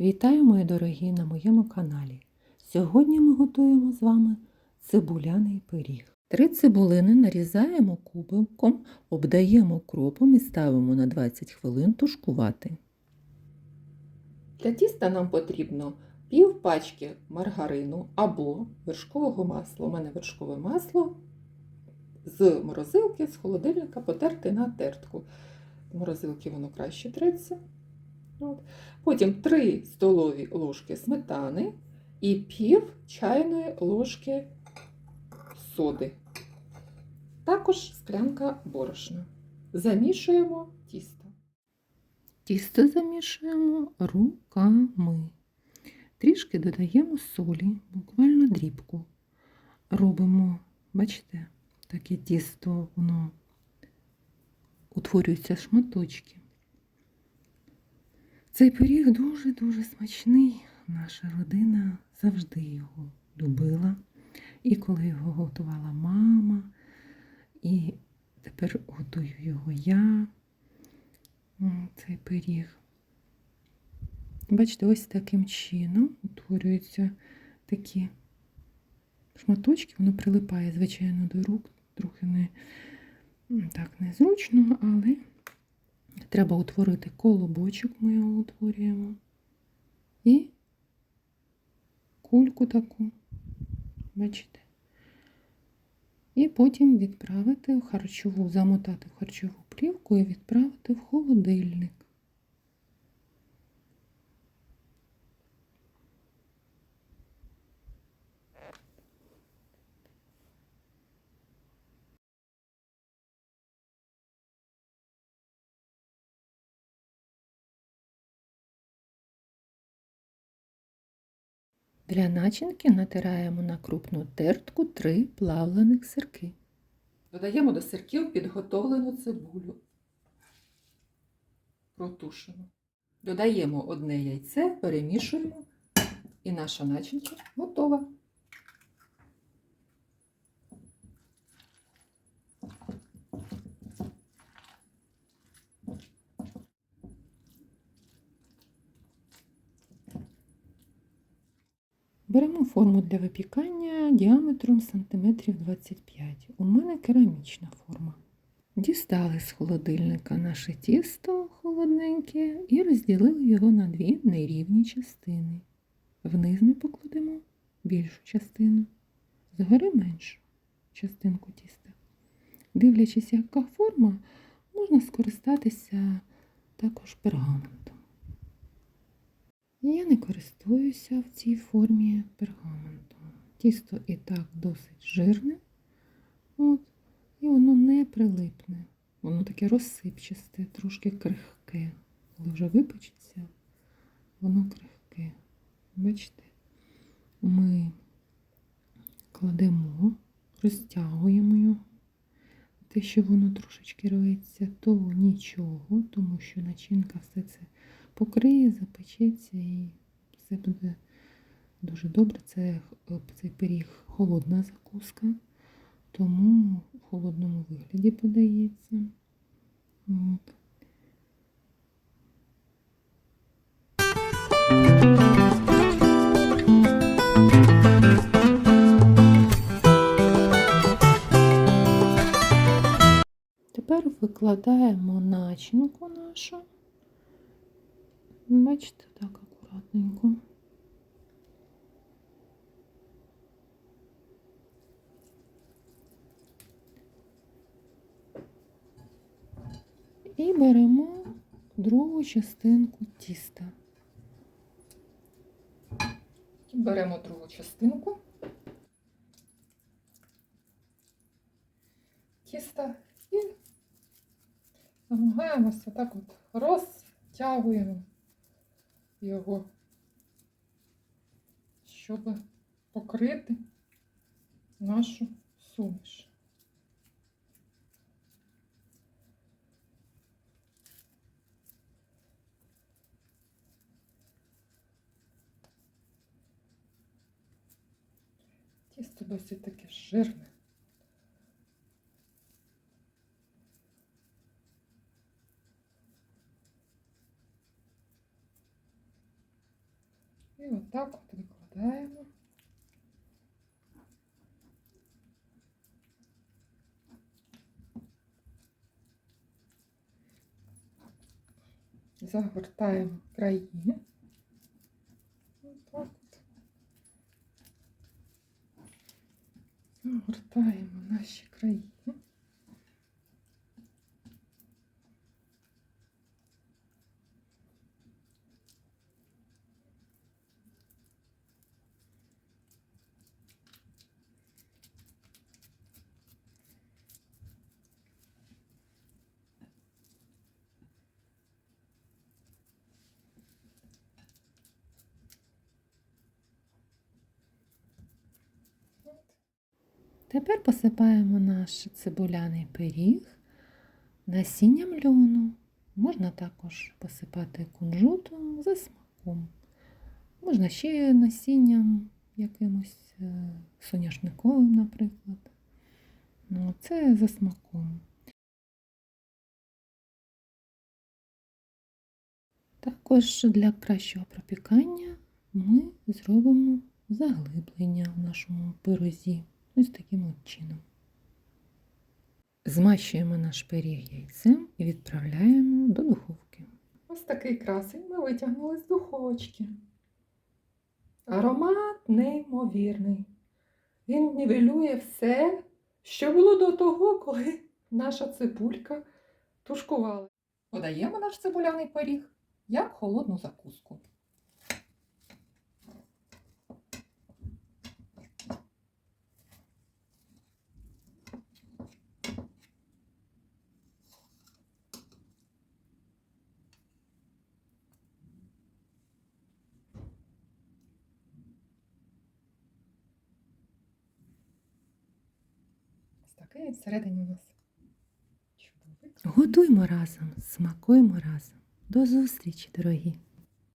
Вітаю, мої дорогі, на моєму каналі. Сьогодні ми готуємо з вами цибуляний пиріг. Три цибулини нарізаємо кубиком, обдаємо кропом і ставимо на 20 хвилин тушкувати. Для тіста нам потрібно пів пачки маргарину або вершкового масла. У мене вершкове масло з морозилки, з холодильника потерти на тертку. В морозилки воно краще треться. От. Потім 3 столові ложки сметани і пів чайної ложки соди. Також склянка борошна. Замішуємо тісто. Тісто замішуємо руками. Трішки додаємо солі, буквально дрібку. Робимо, бачите, таке тісто, воно утворюються шматочки. Цей пиріг дуже-дуже смачний. Наша родина завжди його любила. І коли його готувала мама, і тепер готую його я, цей пиріг. Бачите, ось таким чином утворюються такі шматочки, воно прилипає, звичайно, до рук, трохи не так незручно, але треба утворити колобочок, ми його утворюємо. І кульку таку, бачите? І потім відправити в харчову, замотати в харчову плівку і відправити в холодильник. Для начинки натираємо на крупну тертку три плавлених сирки. Додаємо до сирків підготовлену цибулю. Протушену. Додаємо одне яйце, перемішуємо, і наша начинка готова. Беремо форму для випікання діаметром сантиметрів 25. У мене керамічна форма. Дістали з холодильника наше тісто холодненьке і розділили його на дві нерівні частини. Вниз ми покладемо більшу частину, згори меншу частинку тіста. Дивлячись, яка форма, можна скористатися також пергаментом. Я не користуюся в цій формі пергаментом. Тісто і так досить жирне, от, і воно не прилипне. Воно таке розсипчасте, трошки крихке. Коли вже випечеться, воно крихке. Бачите, ми кладемо, розтягуємо його. Те, що воно трошечки рветься, то нічого, тому що начинка все це покриє, запечеться і все буде дуже добре. Це цей пиріг холодна закуска, тому в холодному вигляді подається. От. Тепер викладаємо начинку нашу. Бачите, так акуратненько. І беремо другу частинку тіста. Беремо другу частинку тіста і намагаємося так от розтягуємо його, щоб покрити нашу суміш. Тісто досить таке жирне. І отак от викладаємо. Загортаємо краї. Отак от. Загортаємо наші краї. Тепер посипаємо наш цибуляний пиріг насінням льону. Можна також посипати кунжутом за смаком. Можна ще насінням якимось е, соняшниковим, наприклад. Ну, це за смаком. Також для кращого пропікання ми зробимо заглиблення в нашому пирозі. Ось таким от чином. Змащуємо наш пиріг яйцем і відправляємо до духовки. Ось такий красень ми витягнули з духовочки. Аромат неймовірний. Він нівелює все, що було до того, коли наша цибулька тушкувала. Подаємо наш цибуляний пиріг як холодну закуску. Такий всередині нас. Чудовий. Готуймо разом, смакуємо разом. До зустрічі, дорогі!